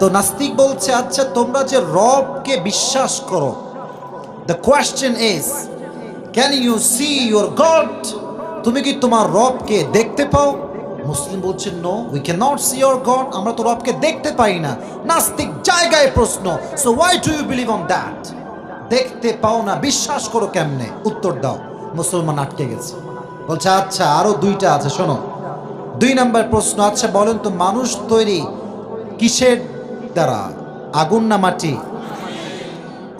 তো নাস্তিক বলছে আচ্ছা তোমরা যে রবকে বিশ্বাস করো the question is can you see your God তুমি কি তোমার রবকে দেখতে পাও? মুসলিম বলছেন no we can not see your God আমরা তো রবকে দেখতে পাই না। নাস্তিক জায়গায় প্রশ্ন so why do you believe on that দেখতে পাও না, বিশ্বাস করো কেমনে? উত্তর দাও, মুসলমান আটকে গেছে। বলছে আচ্ছা আরও দুইটা আছে, শোনো। দুই নাম্বার প্রশ্ন আচ্ছা বলেন তো, মানুষ তৈরি কিসের দ্বারা। আগুন না মাটি।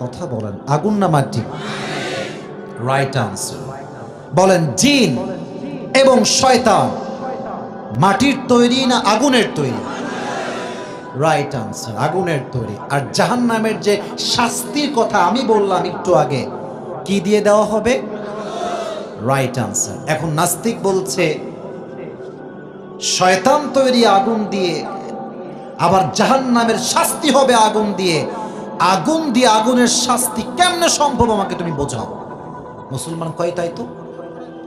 কথা বলেন, আগুন না মাটি। রাইট আনসার বলেন, জিন এবং শয়তান। মাটির তৈরি না আগুনের তৈরি? রাইট আনসার আগুনের তৈরি। আর জাহান্নামের যে শাস্তির কথা আমি বললাম একটু আগে, কি দিয়ে দেওয়া হবে? রাইট আনসার এখন নাস্তিক বলছে, শয়তান তৈরি আগুন দিয়ে আবার জাহান্নামের শাস্তি হবে আগুন দিয়ে। আগুন দিয়ে আগুনের শাস্তি কেমনে সম্ভব আমাকে তুমি বোঝাও? মুসলমান কয় তাই তো?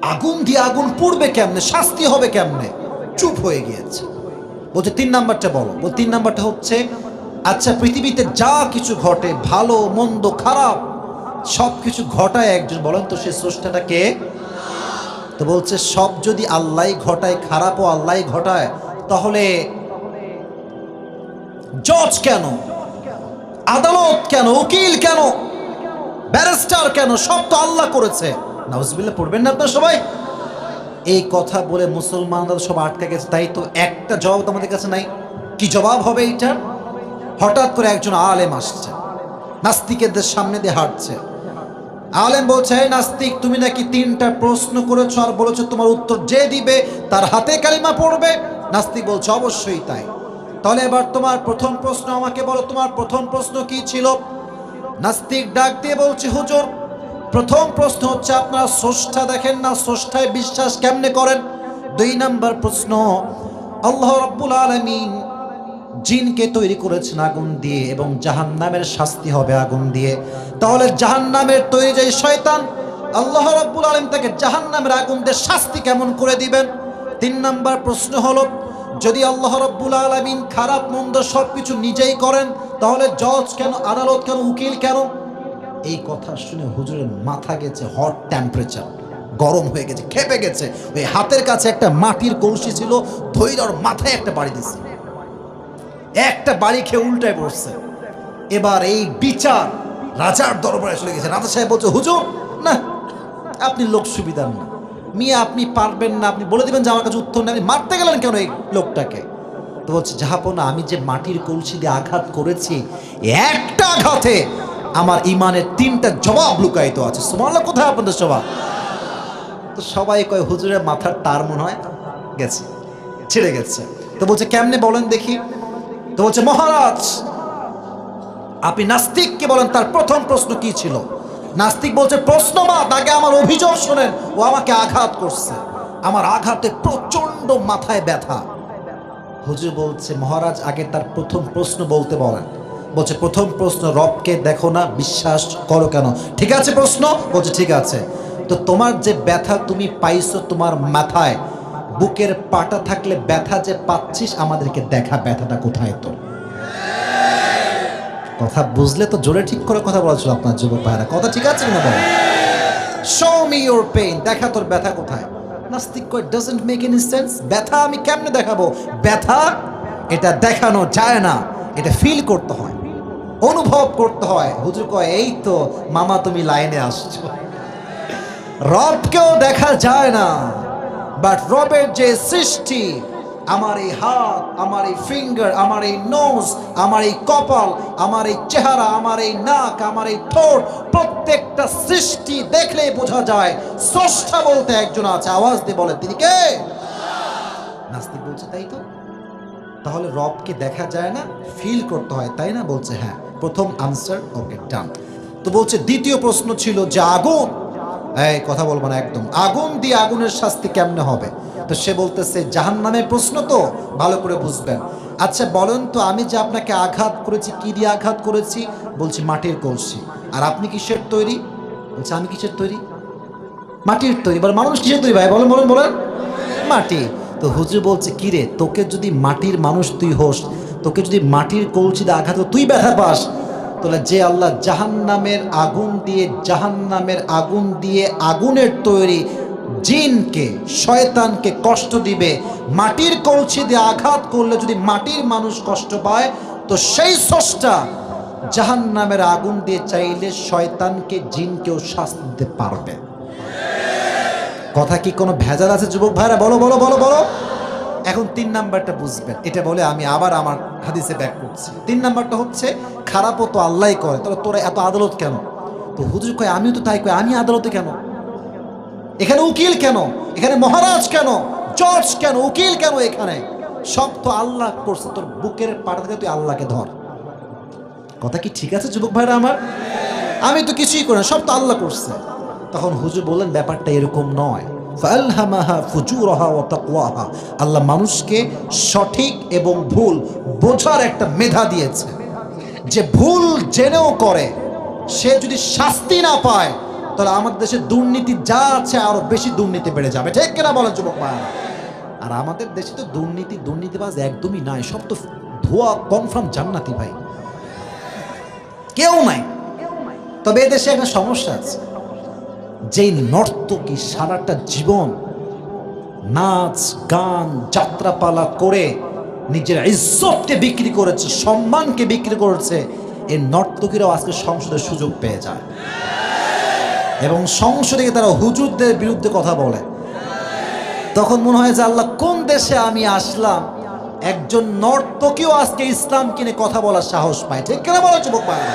আগুন দিয়ে আগুন পুড়বে কেমনে? শাস্তি হবে কেমনে? চুপ হয়ে গিয়েছে। বলছে, তিন নাম্বারটা বলো। বল, তিন নাম্বারটা হচ্ছে আচ্ছা পৃথিবীতে যা কিছু ঘটে, ভালো, মন্দ, খারাপ, সব কিছু ঘটায় একজন। বলেন তো সে স্রষ্টাটা কে? তো বলছে, সব যদি আল্লাহ ঘটায়, খারাপও আল্লাহ ঘটায়, তাহলে জজ কেন? আদালত কেন? উকিল কেন? ব্যারিস্টার কেন? সব তো আল্লাহ করেছে। নাউজবিল্লাহ, পড়বেন না আপনার সবাই? এই কথা বলে মুসলমানরা সব আটকে গেছে, তাই তো একটা জবাব আমাদের কাছে নাই। কি জবাব হবে এইটার হঠাৎ করে একজন আলেম আসছে। নাস্তিকেদের সামনে দিয়ে হাঁটছে। আলেম বলছে, "এই নাস্তিক, তুমি নাকি তিনটা প্রশ্ন করেছ আর বলেছ তোমার উত্তর যে দিবে, তার হাতে কালিমা পড়বে? নাস্তিক বলছে, অবশ্যই তাই। তাহলে এবার তোমার প্রথম প্রশ্ন আমাকে বলো, তোমার প্রথম প্রশ্ন কি ছিল? নাস্তিক ডাক দিয়ে বলছে, হুজুর, প্রথম প্রশ্ন হচ্ছে আপনারা স্রষ্টা দেখেন না, স্রষ্টায় বিশ্বাস কেমনে করেন? দুই নাম্বার প্রশ্ন, আল্লাহ রব্বুল আলমিন জিনকে তৈরি করেছেন আগুন দিয়ে এবং জাহান্নামের শাস্তি হবে আগুন দিয়ে। তাহলে জাহান্নামের তৈরি যে শয়তান, আল্লাহ রব্বুল আলম তাকে জাহান্নামের আগুন দিয়ে শাস্তি কেমন করে দিবেন? তিন নাম্বার প্রশ্ন হলো যদি আল্লাহ রব্বুল আলমিন খারাপ, মন্দ সব কিছু নিজেই করেন, তাহলে জজ কেন, আদালত কেন, উকিল কেন? এই কথা শুনে হুজুরের মাথা গেছে হট টেম্পারেচার গরম হয়ে গেছে, খেপে গেছে। ওই হাতের কাছে একটা মাটির কলসি ছিল, ধৈর্যর মাথায় একটা বাড়ি দিছে। একটা বাড়ি খেয়ে উল্টায় পড়ছে। এবার এই বিচার রাজার দরবারে চলে গেছে। রাজা সাহেব বলছে, হুজুর, না, আপনি লোক সুবিধার না। মিয়া, আপনি পারবেন না, আপনি বলে দিবেন যে আমার কাছে উত্তর নেই। আপনি মারতে গেলেন কেন এই লোকটাকে? তো বলছে, জাহাপনা, আমি যে মাটির কলসি দিয়ে আঘাত করেছি, একটা আঘাতে আমার ইমানের তিনটা জবাব লুকায়িত আছে। সুমাল্লা কোথায় আপনাদের সবাই তো সবাই কয়, হুজুরের মাথার তার মনে হয় গেছে, ছেড়ে গেছে। তো বলছে, কেমনে বলেন দেখি? তো বলছে, মহারাজ, আপনি নাস্তিককে বলেন, তার প্রথম প্রশ্ন কি ছিল? নাস্তিক বলছে প্রশ্ন বাদ আগে আমার অভিযোগ শোনেন, ও আমাকে আঘাত করছে। আমার আঘাতে প্রচণ্ড মাথায় ব্যথা। হুজুর বলছে, মহারাজ, আগে তার প্রথম প্রশ্ন বলতে বলেন। বলছে, প্রথম প্রশ্ন, রবকে দেখো না, বিশ্বাস করো কেন? ঠিক আছে প্রশ্ন? বলছে, ঠিক আছে। তো তোমার যে ব্যথা তুমি পাইছো তোমার মাথায়, বুকের পাটা থাকলে ব্যথা যে পাচ্ছিস, আমাদেরকে দেখা ব্যথাটা কোথায় তোর? কথা বুঝলে তো জোরে ঠিক করে কথা বলা ছিল আপনার যুবক ভাইরা। কথা ঠিক আছে না বলো? শো মি ইউর পেইন দেখা তোর ব্যথা কোথায়? নাস্তিক কয় ডাজন্ট মেক এনি সেন্স ব্যথা আমি কেমনে দেখাবো? ব্যথা, এটা দেখানো যায় না। এটা ফিল করতে হয়। অনুভব করতে হয়। হুজুর কয়, এই তো, মামা তুমি লাইনে আসছো। রবকেও দেখা যায় না। বাট রবের যে সৃষ্টি আমার এই হাত, আমার এই ফিঙ্গার আমার এই নোজ আমার এই কপাল, আমার এই চেহারা, আমার এই নাক, আমার এই ঠোঁট, প্রত্যেকটা সৃষ্টি দেখলেই বোঝা যায়, স্রষ্টা বলতে একজন আছে, আওয়াজ দিয়ে বলে তিনি কে? নাস্তিক বলছে, তাই তো? তাহলে রবকে দেখা যায় না ফিল করতে হয়, তাই না? বলছে হ্যাঁ প্রথম আনসার ওকে ডান তো বলছে, দ্বিতীয় প্রশ্ন ছিল যে আগুন? এই, কথা বলব না, একদম। আগুন দিয়ে আগুনের শাস্তি কেমনে হবে? তো সে বলতেছে জাহান নামের প্রশ্ন তো? ভালো করে বুঝবেন। আচ্ছা বলেন তো, আমি যে আপনাকে আঘাত করেছি, কি দিয়ে আঘাত করেছি? বলছি, মাটির কলসি। আর আপনি কিসের তৈরি? বলছে, আমি কিসের তৈরি? মাটির তৈরি। এবার মানুষ কিসের তৈরি ভাই? বলেন বলেন বলেন। মাটি। তো হুজুর বলছে কিরে তোকে যদি মাটির মানুষ তুই হোস, তোকে যদি মাটির কলচিতে আঘাত করে, তুই ব্যথা পাস। তাহলে যে আল্লাহ জাহান্নামের আগুন দিয়ে, জাহান্নামের আগুন দিয়ে আগুনের তৈরি জিনকে, শয়তানকে কষ্ট দিবে। মাটির কলসি দিয়ে আঘাত করলে যদি মাটির মানুষ কষ্ট পায়, তো সেই স্রষ্টা জাহান্নামের আগুন দিয়ে চাইলে শয়তানকে, জিনকেও শাস্তি দিতে পারবে। কথা কি কোনো ভেজাল আছে, যুবক ভাইরা? বলো বলো বলো বলো। এখন তিন নাম্বারটা বুঝবেন। এটা বলে আমি আবার আমার হাদিসে ব্যাক করছি। তিন নাম্বারটা হচ্ছে, খারাপও তো আল্লাহ করে। তাহলে তোরা এত আদালত কেন? তো হুজুর কয়, আমিও তো তাই কই আমি আদালতে কেন? এখানে উকিল কেন? এখানে মহারাজ কেন? জজ কেন? উকিল কেন এখানে? সব তো আল্লাহ করছে। তোর বুকের পাটা থেকে তুই আল্লাহকে ধর। কথা কি ঠিক আছে, যুবক ভাইরা আমার? আমি তো কিছুই করি না, সব তো আল্লাহ করছে। তখন হুজুর বললেন, ব্যাপারটা এরকম নয়। আল্লাহ মানুষকে সঠিক এবং ভুল বোঝার একটা মেধা দিয়েছে। যে ভুল জেনেও করে, সে যদি শাস্তি না পায় তাহলে আমাদের দেশে দুর্নীতি যা আছে আরও বেশি দুর্নীতি বেড়ে যাবে। ঠিক কিনা বলেন যুবক ভাইরা আর আমাদের দেশে তো দুর্নীতি, দুর্নীতিবাজ একদমই নাই। সব তো ধোয়া কনফার্ম জান্নাতি ভাই। কেউ নাই। তবে এদেশে একটা সমস্যা আছে। যেই নর্তকী সারাটা জীবন নাচ, গান, যাত্রাপালা করে নিজের ইজ্জতকে বিক্রি করেছে, সম্মানকে বিক্রি করেছে এই নর্তকীরাও আজকে সংসদের সুযোগ পেয়ে যায়। এবং সংসদে তারা হুজুরদের বিরুদ্ধে কথা বলে। তখন মনে হয় যে আল্লাহ কোন দেশে আমি আসলাম, একজন নর্তকীও আজকে ইসলাম কিনে কথা বলার সাহস পায়। ঠিক কেনা বলা, যুবক ভাইরা